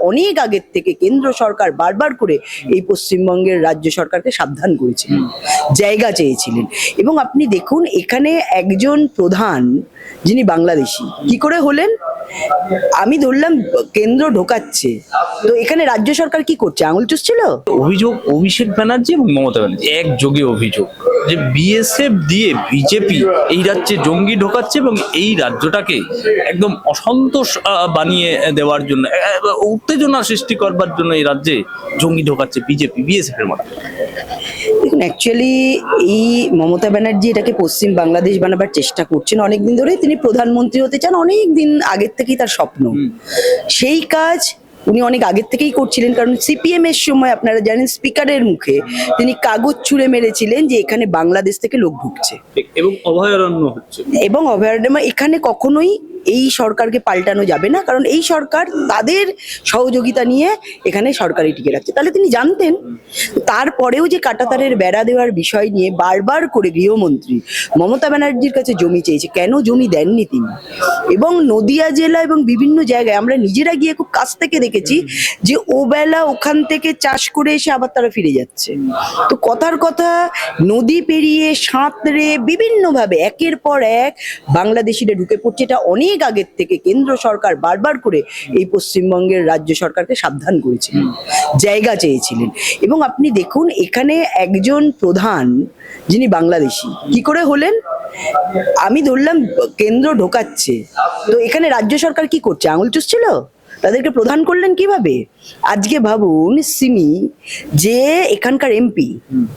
অনেক আগের থেকে কেন্দ্র সরকার বারবার করে এই পশ্চিমবঙ্গের রাজ্য সরকারকে সাবধান করেছিলেন জায়গা চেয়েছিলেন। এবং আপনি দেখুন এখানে একজন প্রধান যিনি বাংলাদেশি কি করে হলেন? আমি ধরলাম কেন্দ্র ঢোকাচ্ছে। তো এখানে রাজ্য সরকার কি করছে? আঙুল চুষছিল? অভিযোগ অভিষেক ব্যানার্জি এবং মমতা ব্যানার্জি একযোগে অভিযোগ যে বিএসএফ দিয়ে বিজেপি এই রাজ্যে জঙ্গি ঢোকাচ্ছে এবং এই রাজ্যটাকে একদম অসন্তোষ বানিয়ে দেওয়ার জন্য উত্তেজনা সৃষ্টি করবার জন্য এই রাজ্যে জঙ্গি ঢোকাচ্ছে বিজেপি বিএসএফ এর মতো। দেখুন অ্যাকচুয়ালি এই মমতা ব্যানার্জি এটাকে পশ্চিম বাংলাদেশ বানাবার চেষ্টা করছেন অনেকদিন ধরে। তিনি প্রধানমন্ত্রী হতে চান অনেক দিন আগের থেকেই তার স্বপ্ন। সেই কাজ উনি অনেক আগের থেকেই করছিলেন কারণ সিপিএম এর সময় আপনারা জানেন স্পিকারের মুখে তিনি কাগজ ছুঁড়ে মেরেছিলেন যে এখানে বাংলাদেশ থেকে লোক ঢুকছে। এবং অভয়ারণ্য হচ্ছে। এবং অভয়ারণ্য এখানে কখনোই এই সরকারকে পাল্টানো যাবে না, কারণ এই সরকার তাদের সহযোগিতা নিয়ে এখানে সরকারি টিকে রাখছে। তাহলে তিনি জানতেন, তারপরেও যে কাটাতারের বেড়া দেওয়ার বিষয় নিয়ে বারবার করে গৃহমন্ত্রী মমতা ব্যানার্জির কাছে জমি চেয়েছে, কেন জমি দেননি তিনি? এবং নদিয়া জেলা এবং বিভিন্ন জায়গায় আমরা নিজেরা গিয়ে খুব কাছ থেকে দেখেছি যে ও বেলা ওখান থেকে চাষ করে এসে আবার তারা ফিরে যাচ্ছে। তো কথার কথা, নদী পেরিয়ে সাঁতরে বিভিন্নভাবে, একের পর এক বাংলাদেশিরা ঢুকে পড়ছে, এটা অনেক আগের থেকে কেন্দ্র সরকার বারবার করে এই পশ্চিমবঙ্গের রাজ্য সরকারকে সাবধান করেছিলেন জায়গা চেয়েছিলেন। এবং আপনি দেখুন এখানে একজন প্রধান যিনি বাংলাদেশি কি করে হলেন? আমি ধরলাম কেন্দ্র ঢোকাচ্ছে। তো এখানে রাজ্য সরকার কি করছে? আঙুল চুষছিল? তাদেরকে প্রধান করলেন কীভাবে? আজকে ভাবুন, সিমি যে এখানকার এমপি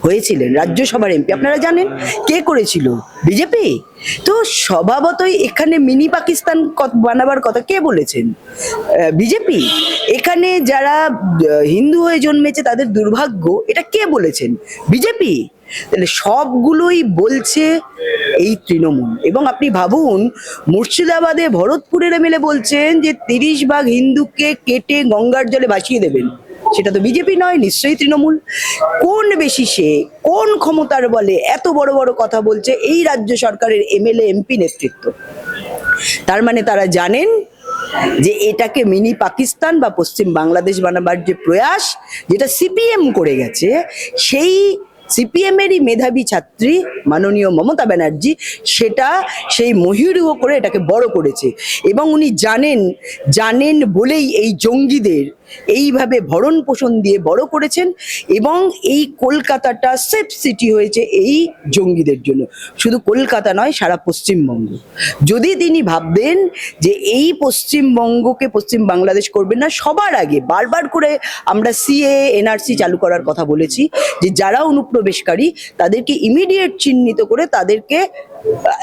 হয়েছিলেন, রাজ্যসভার এমপি, আপনারা জানেন কে করেছিল? বিজেপি? তো স্বভাবতই এখানে মিনি পাকিস্তান বানাবার কথা কে বলেছেন? বিজেপি? এখানে যারা হিন্দু হয়ে জন্মেছে তাদের দুর্ভাগ্য, এটা কে বলেছেন? বিজেপি? তাহলে সবগুলোই বলছে এই তৃণমূল। এবং আপনি ভাবুন, মুর্শিদাবাদে ভরতপুরের এমএলএ বলছেন যে তিরিশ ভাগ হিন্দুকে কেটে গঙ্গার জলে ভাসিয়ে দেবেন। সেটা তো বিজেপি নয়, নিশ্চয়ই তৃণমূল। কোন বেশি সে, কোন ক্ষমতার বলে এত বড় বড় কথা বলছে এই রাজ্য সরকারের এমএলএ, এমপি নেতৃত্ব? তার মানে তারা জানেন যে এটাকে মিনি পাকিস্তান বা পশ্চিম বাংলাদেশ বানাবার যে প্রয়াস যেটা সিপিএম করে গেছে, সেই সিপিএমেরই মেধাবী ছাত্রী মাননীয় মমতা ব্যানার্জি সেটা সেই মহিরুহ করে এটাকে বড় করেছে। এবং উনি জানেন জানেন বলেই এই জঙ্গিদের এইভাবে ভরণ পোষণ দিয়ে বড় করেছেন এবং এই কলকাতাটা সেফ সিটি হয়েছে এই জঙ্গিদের জন্য। শুধু কলকাতা নয়, সারা পশ্চিমবঙ্গ। যদি তিনি ভাবতেন যে এই পশ্চিমবঙ্গকে, পশ্চিম বাংলাদেশ করবেন না, সবার আগে বারবার করে আমরা সিএ, এনআরসি চালু করার কথা বলেছি যে যারা অনুপ্রবেশকারী, তাদেরকে ইমিডিয়েট চিহ্নিত করে তাদেরকে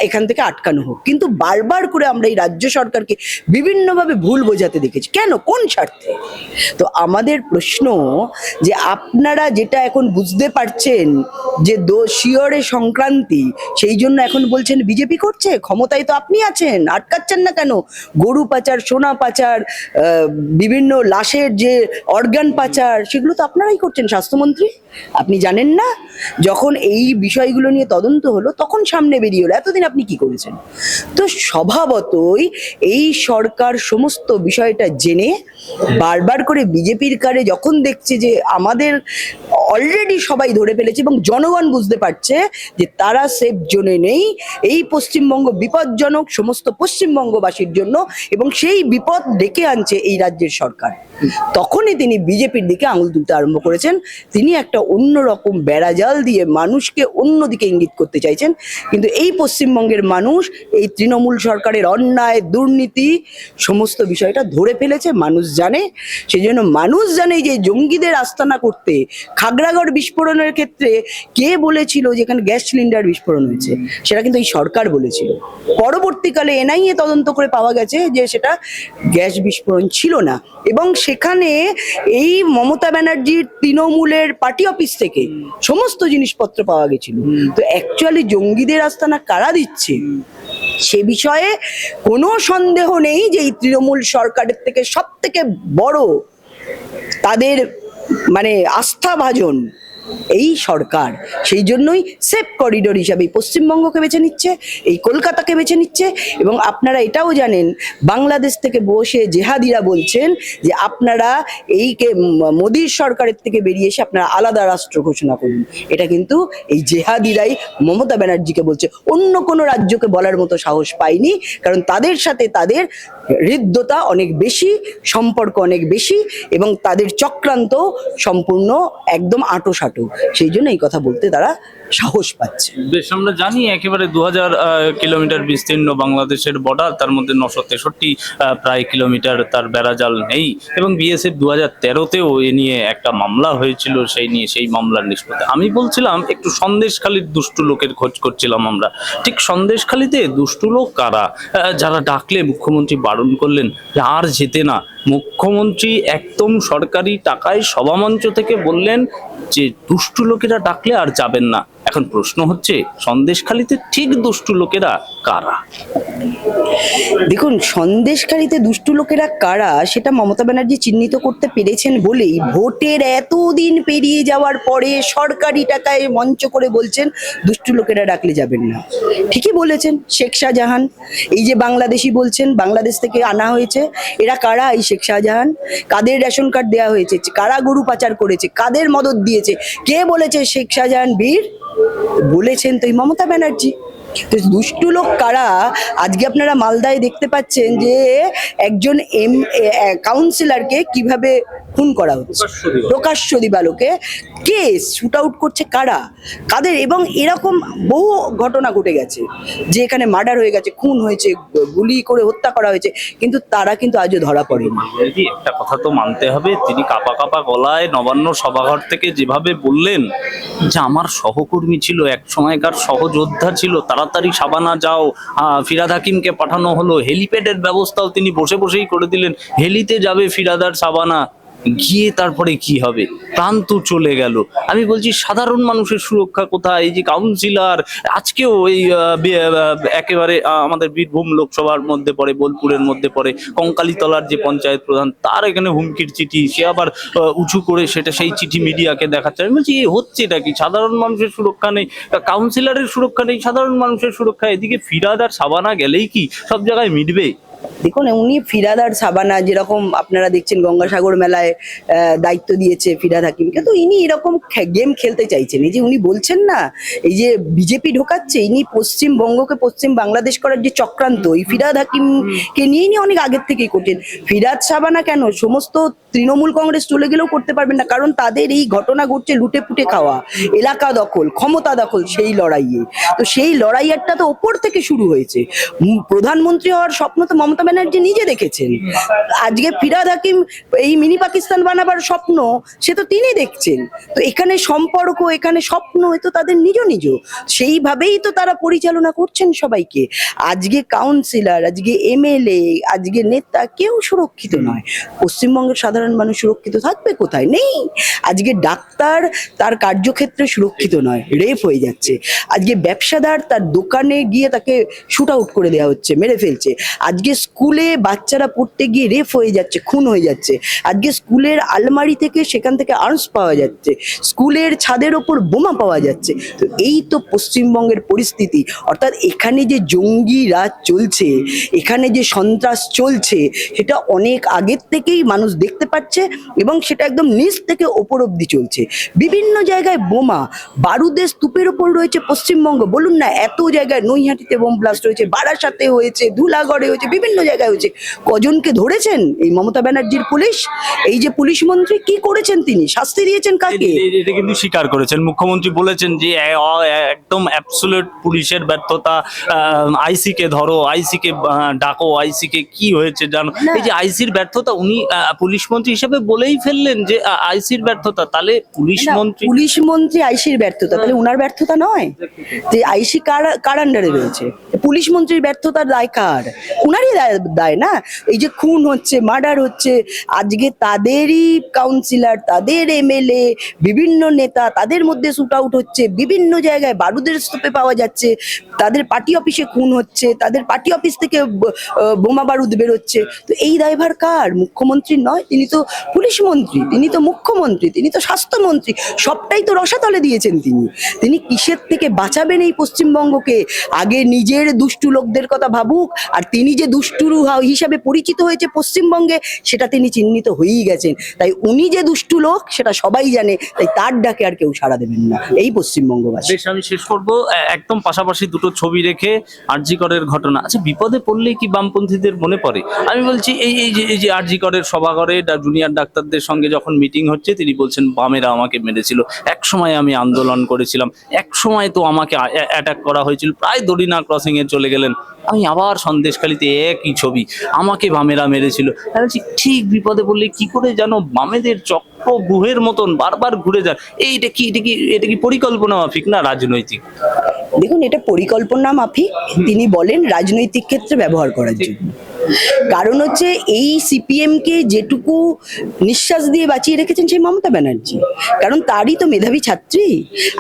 এখান থেকে আটকানো হোক। কিন্তু বারবার করে আমরা এই রাজ্য সরকারকে বিভিন্নভাবে ভুল বোঝাতে দেখেছি। কেন? কোন স্বার্থে? তো আমাদের প্রশ্ন যে আপনারা যেটা এখন বুঝতে পারছেন যে দো শিয়রে সংক্রান্তি, সেই জন্য এখন বলছেন বিজেপি করছে? ক্ষমতায় তো আপনি আছেন, আটকাচ্ছেন না কেন? গরু পাচার, সোনা পাচার বিভিন্ন লাশের যে অর্গান পাচার, সেগুলো তো আপনারাই করছেন, স্বাস্থ্যমন্ত্রী। আপনি জানেন না, যখন এই বিষয়গুলো নিয়ে তদন্ত হলো, তখন সামনে বেরিয়ে হলো এতদিন আপনি কি করেছেন? তো স্বভাবতই এই সরকার সমস্ত বিষয়টা জেনে বারবার করে বিজেপির কারে যখন দেখছে যে আমাদের অলরেডি সবাই ধরে ফেলেছে এবং জনগণ বুঝতে পারছে যে তারা সেফ জোনে নেই, এই পশ্চিমবঙ্গ বিপজ্জনক, সমস্ত পশ্চিমবঙ্গবাসীর জন্য এবং সেই বিপদ ডেকে আনছে এই রাজ্যের সরকার। তখনই তিনি বিজেপির দিকে আঙুল তুলতে আরম্ভ করেছেন। তিনি একটা অন্যরকম বেড়াজাল দিয়ে মানুষকে অন্যদিকে ইঙ্গিত করতে চাইছেন। কিন্তু এই পশ্চিমবঙ্গের মানুষ, এই তৃণমূল সরকারের অন্যায়, দুর্নীতি, সমস্ত বিষয়টা ধরে ফেলেছে, মানুষ জানে। সেই জন্য মানুষ জানে যে জঙ্গিদের আস্তানা করতে, খাগড়াগড় বিস্ফোরণের ক্ষেত্রে কে বলেছিল যে এখানে গ্যাস সিলিন্ডার বিস্ফোরণ হয়েছে? সেটা কিন্তু এই সরকার বলেছিল। পরবর্তীকালে এনআইএ তদন্ত করে পাওয়া গেছে যে সেটা গ্যাস বিস্ফোরণ ছিল না। এবং সেখানে এই মমতা ব্যানার্জির তৃণমূলের পার্টি অফিস থেকে সমস্ত জিনিসপত্র পাওয়া গেছিল। তো অ্যাকচুয়ালি জঙ্গিদের আস্তানা কারা দিচ্ছে? সে বিষয়ে কোনো সন্দেহ নেই যে এই তৃণমূল সরকারের থেকে সব থেকে বড় তাদের মানে আস্থাভাজন এই সরকার, সেই জন্যই সেফ করিডোর হিসাবে পশ্চিমবঙ্গকে বেছে নিচ্ছে, এই কলকাতাকে বেছে নিচ্ছে এবং আপনারা এটাও জানেন, বাংলাদেশ থেকে বসে জেহাদিরা বলছেন যে আপনারা এই মোদীর সরকারের থেকে বেরিয়ে এসে আপনারা আলাদা রাষ্ট্র ঘোষণা করুন। এটা কিন্তু এই জেহাদিরাই মমতা ব্যানার্জিকে বলছে। অন্য কোনো রাজ্যকে বলার মতো সাহস পায়নি, কারণ তাদের সাথে তাদের হৃদ্যতা অনেক বেশি, সম্পর্ক অনেক বেশি এবং তাদের চক্রান্ত সম্পূর্ণ একদম আঁটো সেই জন্য এই কথা বলতে তারা সাহস পাচ্ছে। বেশ, আমরা জানি একেবারে দু হাজার কিলোমিটার বিস্তীর্ণ বাংলাদেশের বর্ডার তার মধ্যে নশো তেষট্টি প্রায় কিলোমিটার তার বেড়াজাল নেই। এবং বিএসএফ দু হাজার তেরোতেও এ নিয়ে একটা মামলা হয়েছিল, সেই নিয়ে সেই মামলার নিষ্পত্তি। আমি বলছিলাম, একটু সন্দেশখালীর দুষ্টু লোকের খোঁজ করছিলাম আমরা। ঠিক সন্দেশখালীতে দুষ্টু লোক কারা? যারা ডাকলে মুখ্যমন্ত্রী বারণ করলেন, আর যেতে না। মুখ্যমন্ত্রী একদম সরকারি টাকায় সভামঞ্চ থেকে বললেন যে, দুষ্টু লোকেরা ডাকলে আর যাবেন না। এখন প্রশ্ন হচ্ছে, সন্দেশখালিতে ঠিক দুষ্টু লোকেরা কারা? দেখুন সন্দেশকারীতে দুষ্টু লোকেরা কারা, সেটা মমতা ব্যানার্জি চিহ্নিত করতে পেরেছেন বলেই ভোটের এতদিন পেরিয়ে যাওয়ার পরে সরকারি টাকায় মঞ্চ করে বলছেন, দুষ্টু লোকেরা ডাকলে যাবেন না। ঠিকই বলেছেন শেখ শাহজাহান। এই যে বাংলাদেশি বলছেন, বাংলাদেশ থেকে আনা হয়েছে, এরা কারা এই শেখ শাহজাহান? কাদের রেশন কার্ড দেওয়া হয়েছে? কারা গরু পাচার করেছে? কাদের মদত দিয়েছে? কে বলেছে শেখ শাহজাহান বীর? বলেছেন তো এই মমতা ব্যানার্জি। তো দুষ্টু লোক কারা? আজকে আপনারা মালদায় দেখতে পাচ্ছেন যে একজন এম কাউন্সিলরকে কীভাবে খুন করা হচ্ছে। প্রকাশ্য দিবালোকে। কে শুট আউট করছে কারা? কাদের? এবং এরকম বহু ঘটনা ঘটে গেছে যে এখানে মার্ডার হয়ে গেছে খুন হয়েছে গুলি করে হত্যা করা হয়েছে কিন্তু তারা কিন্তু আজও ধরা পড়েনি। একটা কথা তো মানতে হবে তিনি কাপা কাপা গলায় নবান্ন সভাঘর থেকে যেভাবে বললেন যে আমার সহকর্মী ছিল এক সময়কার সহযোদ্ধা ছিল তাড়াতাড়ি সাবানা যাও। ফিরাদ হাকিমকে পাঠানো হলো। হেলিপ্যাডের ব্যবস্থাও তিনি বসে বসেই করে দিলেন। হেলিতে যাবে ফিরাদার সাবানা। গিয়ে তারপরে কি হবে? প্রাণ তো চলে গেল। আমি বলছি, সাধারণ মানুষের সুরক্ষা কোথায়? এই যে কাউন্সিলর আজকেও এই একেবারে আমাদের বীরভূম লোকসভার মধ্যে পড়ে, বোলপুরের মধ্যে পড়ে, কঙ্কালীতলার যে পঞ্চায়েত প্রধান, তার এখানে হুমকির চিঠি, সে আবার উঁচু করে সেটা সেই চিঠি মিডিয়াকে দেখাচ্ছে। আমি বলছি হচ্ছে এটা কি? সাধারণ মানুষের সুরক্ষা নেই। কাউন্সিলরের সুরক্ষা নেই, সাধারণ মানুষের সুরক্ষা। এদিকে ফিরাদ আর সাবানা গেলেই কি? সব জায়গায় মিটবে। দেখুন, উনি ফিরাদ আর সাবানা যেরকম আপনারা দেখছেন গঙ্গাসাগর মেলায় দায়িত্ব দিয়েছে ফিরাদ হাকিমকে। তো ইনি এরকম গেম খেলতে চাইছেন। এই যে উনি বলছেন না, এই যে বিজেপি ঢোকাচ্ছে, ইনি পশ্চিমবঙ্গকে পশ্চিম বাংলাদেশ করার যে চক্রান্ত, এই ফিরাদ হাকিমকে নিয়ে নিয়ে অনেক আগের থেকেই করছেন। ফিরাদ সাবানা কেন? সমস্ত তৃণমূল কংগ্রেস চলে গেলেও করতে পারবেন না, কারণ তাদের এই ঘটনা ঘটছে লুটে পুটে খাওয়া, এলাকা দখল, ক্ষমতা দখল সেই লড়াইয়ে। তো সেই লড়াইয়ারটা তো ওপর থেকে শুরু হয়েছে। প্রধানমন্ত্রী হওয়ার স্বপ্ন তো মমতা ব্যানার্জি নিজে দেখেছেন। আজকে ফিরাদ হাকিম এই মিনি পাকিস্তান বানাবার স্বপ্ন সে তো তিনি দেখছেন। তো এখানে সম্পর্ক এখানে স্বপ্ন এ তো তাদের নিজ নিজ। সেইভাবেই তো তারা পরিচালনা করছেন সবাইকে। আজকে কাউন্সিলর আজকে এমএলএ আজকে নেতা কেউ সুরক্ষিত নয়। পশ্চিমবঙ্গের সাধারণ মানুষ সুরক্ষিত থাকবে কোথায়? নেই। আজকে ডাক্তার তার কার্যক্ষেত্রে সুরক্ষিত নয়। রেপ হয়ে যাচ্ছে। আজকে ব্যবসাদার তার দোকানে গিয়ে তাকে শুট আউট করে দেওয়া হচ্ছে মেরে ফেলছে। আজকে স্কুলে বাচ্চারা পড়তে গিয়ে রেপ হয়ে যাচ্ছে, খুন হয়ে যাচ্ছে। আজকে স্কুলের আলমারি থেকে সেখান থেকে আর্মস পাওয়া যাচ্ছে, স্কুলের ছাদের ওপর বোমা পাওয়া যাচ্ছে। তো এই তো পশ্চিমবঙ্গের পরিস্থিতি। অর্থাৎ এখানে যে জঙ্গি রাজ চলছে, এখানে যে সন্ত্রাস চলছে, সেটা অনেক আগের থেকেই মানুষ দেখতে পাচ্ছে এবং সেটা একদম নিচ থেকে ওপর অব্দি চলছে। বিভিন্ন জায়গায় বোমা, বারুদের স্তূপের ওপর রয়েছে পশ্চিমবঙ্গ। বলুন না, এত জায়গায় নৈহাটিতে বোম ব্লাস্ট হয়েছে, বারাসাতে হয়েছে, ধুলাগড়ে হয়েছে বিভিন্ন জায়গায় হয়েছে। কজনকে ধরেছেন? এই মমতা ব্যানার্জির পুলিশ? এই যে পুলিশ মন্ত্রী কি করেছেন তিনি? শাস্তি দিয়েছেন কাকে? এটা কিন্তু স্বীকার করেছেন। মুখ্যমন্ত্রী বলেছেন যে একদম অ্যাবসোলিউট পুলিশের ব্যর্থতা আইসি কে ধরো আইসি কে ডাকো আইসি কে কি হয়েছে জানো? এই যে আইসির ব্যর্থতা উনি পুলিশ মন্ত্রী হিসেবে বলেই ফেললেন যে আইসির ব্যর্থতা। তাহলে পুলিশ মন্ত্রী পুলিশ মন্ত্রী আইসির ব্যর্থতা। তাহলে উনার ব্যর্থতা নয়? যে আইসি কার কার আন্ডারে রয়েছে? পুলিশ মন্ত্রীর ব্যর্থতার দায় কার? উনারই দায়- না? এই যে খুন হচ্ছে, মার্ডার হচ্ছে, আজকে তাদেরই কাউন্সিলর তাদের এমএলএ বিভিন্ন নেতা তাদের মধ্যে শুট আউট হচ্ছে, বিভিন্ন জায়গায় বারুদের স্তূপে পাওয়া যাচ্ছে, তাদের পার্টি অফিসে খুন হচ্ছে, তাদের পার্টি অফিস থেকে বোমা বারুদ বেরোচ্ছে। তো এই দায়ভার কার? মুখ্যমন্ত্রী নয়, তিনি তো পুলিশ মন্ত্রী, তিনি তো মুখ্যমন্ত্রী, তিনি তো স্বাস্থ্যমন্ত্রী, সবটাই তো রসাতলে দিয়েছেন তিনি। তিনি কিসের থেকে বাঁচাবেন এই পশ্চিমবঙ্গকে? আগে নিজের দুষ্টু লোকদের কথা ভাবুক, আর তিনি যে দুষ্টুরু হিসাবে পরিচিত হয়েছে পশ্চিমবঙ্গে, সেটা তিনি চিহ্নিত হয়েই গেছেন। তাই উনি যে দুষ্টু লোক, সেটা সবাই জানে, তাই তার ডাকে আর কেউ সাড়া দেবেন না, এই পশ্চিমবঙ্গবাসী। বেশ, আমি শেষ করব। একদম পাশাপাশি দুটো ছবি রেখে আরজিকরের ঘটনা। আচ্ছা বিপদে পড়লে কি বামপন্থীদের মনে পড়ে? আমি বলছি, এই এই যে এই যে আরজিকরের সভাঘরে জুনিয়র ডাক্তারদের সঙ্গে যখন মিটিং হচ্ছে, তিনি বলছেন, বামেরা আমাকে মেরেছিল। এক সময় আমি আন্দোলন করেছিলাম। এক সময় তো আমাকে অ্যাটাক করা হয়েছিল। প্রায় দড়িনা ক্রসিং এ চলে গেলেন। আমি আবার সন্দেশখালিতে একই ছবি। আমাকে বামেরা মেরেছিল। আমি বলছি, ঠিক বিপদে পড়লে কি করে যেন বামেদের চক্র গুহের মতন বারবার ঘুরে যান এইটা কি এটা কি এটা কি পরিকল্পনা মাফিক না রাজনৈতিক? দেখুন এটা পরিকল্পনা মাফিক। তিনি বলেন রাজনৈতিক ক্ষেত্রে ব্যবহার করার জন্য। কারণ হচ্ছে এই সিপিএম কে যেটুকু নিঃশ্বাস দিয়ে বাঁচিয়ে রেখেছেন সেই মমতা ব্যানার্জি। কারণ তারই তো মেধাবী ছাত্রী।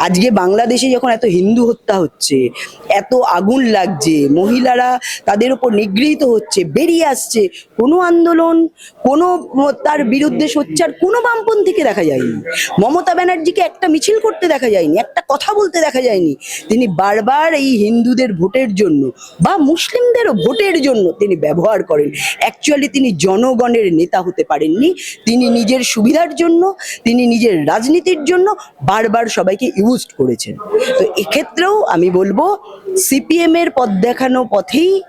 আজকে বাংলাদেশে যখন এত হিন্দু হত্যা হচ্ছে, এত আগুন লাগছে, মহিলারা তাদের উপর নিগৃহীত হচ্ছে, বেরিয়ে আসছে, কোনো আন্দোলন, কোনো তার বিরুদ্ধে সোচ্চার কোনো বামপন্থীকে দেখা যায়নি। মমতা ব্যানার্জিকে একটা মিছিল করতে দেখা যায়নি, একটা কথা বলতে দেখা যায়নি। তিনি বারবার এই হিন্দুদের ভোটের জন্য বা মুসলিমদেরও ভোটের জন্য তিনি ব্যবহার করেন। অ্যাকচুয়ালি তিনি জনগণের নেতা হতে পারেননি। তিনি নিজের সুবিধার জন্য, তিনি নিজের রাজনীতির জন্য বারবার সবাইকে ইউজ করেছেন। তো এক্ষেত্রেও আমি বলব সিপিএমের পথ দেখানো পথেই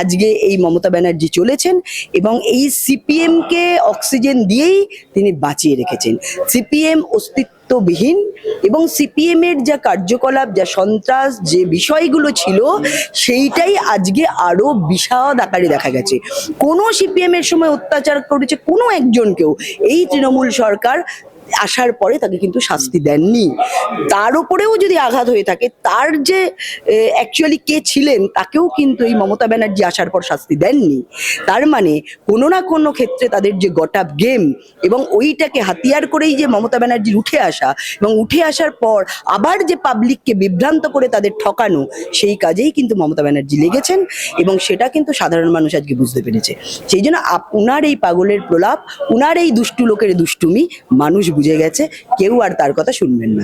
আজকে এই মমতা ব্যানার্জি চলেছেন এবং এই সিপিএম কে অক্সিজেন দিয়েই তিনি বাঁচিয়ে রেখেছেন। সিপিএম অস্তিত্ববিহীন এবং সিপিএম এর যা কার্যকলাপ, যা সন্ত্রাস, যে বিষয়গুলো ছিল, সেইটাই আজকে আরও বিষাদ আকারে দেখা গেছে। কোনো সিপিএম এর সময় অত্যাচার করেছে কোনো একজনকেও। এই তৃণমূল সরকার আসার পরে তাকে কিন্তু শাস্তি দেননি। তার উপরেও যদি আঘাত হয়ে থাকে, তার যে অ্যাকচুয়ালি কে ছিলেন, তাকেও কিন্তু এই মমতা ব্যানার্জি আসার পর শাস্তি দেননি। তার মানে কোনো না কোনো ক্ষেত্রে তাদের যে গট আপ গেম এবং ওইটাকে হাতিয়ার করেই যে মমতা ব্যানার্জির উঠে আসা এবং উঠে আসার পর আবার যে পাবলিককে বিভ্রান্ত করে তাদের ঠকানো, সেই কাজেই কিন্তু মমতা ব্যানার্জি লেগেছেন এবং সেটা কিন্তু সাধারণ মানুষ আজকে বুঝতে পেরেছে। সেই জন্য উনার এই পাগলের প্রলাপ, উনার এই দুষ্টু লোকের দুষ্টুমি মানুষ বুঝে গেছে কেউ আর তার কথা শুনবেন না।